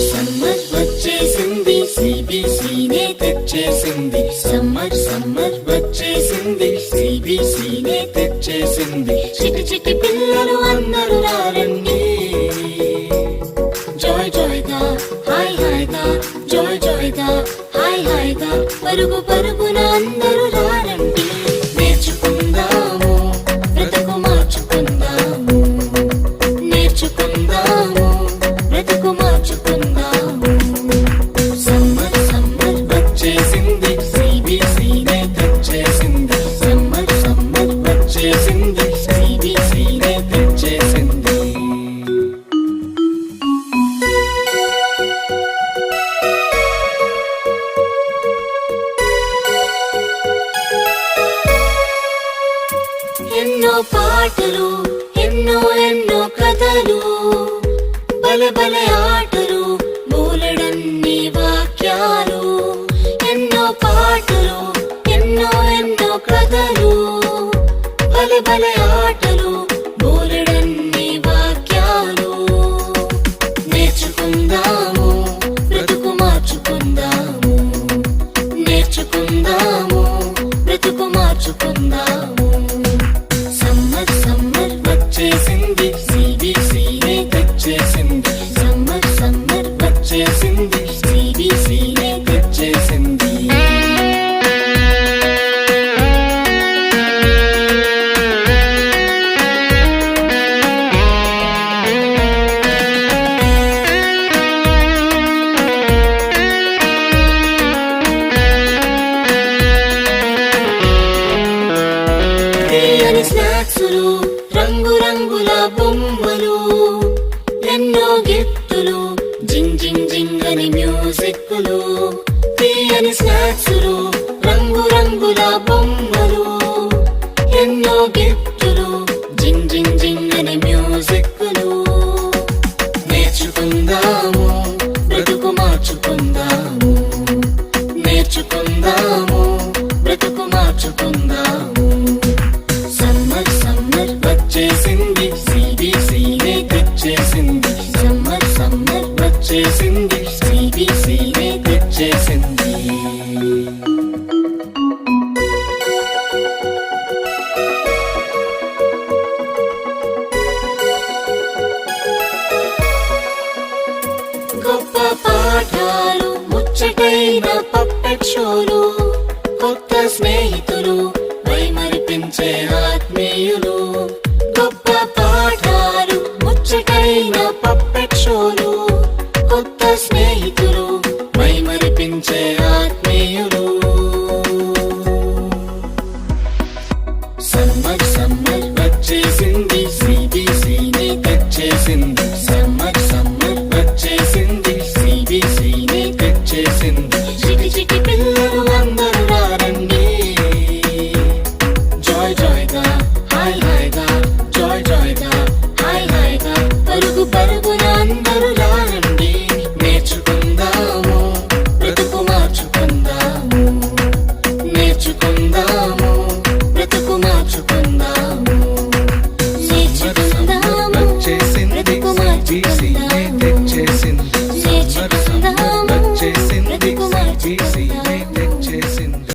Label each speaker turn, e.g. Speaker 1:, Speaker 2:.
Speaker 1: Summer వచ్చేసింది సిబిసినే తెచ్చేసింది. Summer summer వచ్చేసింది సిబిసినే తెచ్చేసింది. చిటి చిటి పిల్లలు అందరూ రారండి. జాయ్ జాయ్గా హాయ్ హాయ్ జాయ్ జాయ్గా హాయ్ హాయ్ పరుగు పరుగున అందరూ ఎన్నో పాటలు ఎన్నో ఎన్నో కథలు బలె బలె ఆటలు మూలడన్ని వాక్యాలు. ఎన్నో పాటలు ఎన్నో ఎన్నో కథలు బలె బలె ఆటలు మూలడన్ని వాక్యాలు. నేర్చుకుందాము బ్రతుకు మార్చుకుందాము. నేర్చుకుందాము బ్రతుకు మార్చుకుందాము. రంగురంగుల బొమ్మలు ఎన్నో గిఫ్టులు జింగ్ జింగ్ జింగ్ అని మ్యూజిక్లు తీయని స్నాక్సులు రంగురంగుల బొమ్మలు ఎన్నో గిఫ్టులు జింగ్ జింగ్ జింగ్ అని మ్యూజిక్లు నేర్చుకుందాము బ్రతుకు మార్చుకుందాము నేర్చుకుందాము బ్రతుకు మార్చుకుందాము. తెచ్చేసింది. వచ్చేసింది సిబిసినే తెచ్చేసింది. గొప్ప పాఠాలు ముచ్చటైన పప్పెట్ షోలు కొత్త స్నేహితులు వైమరిపించే ఆత్మీయులు. కొత్త స్నేహితులు వైమరిపించే ఆత్మీయులు.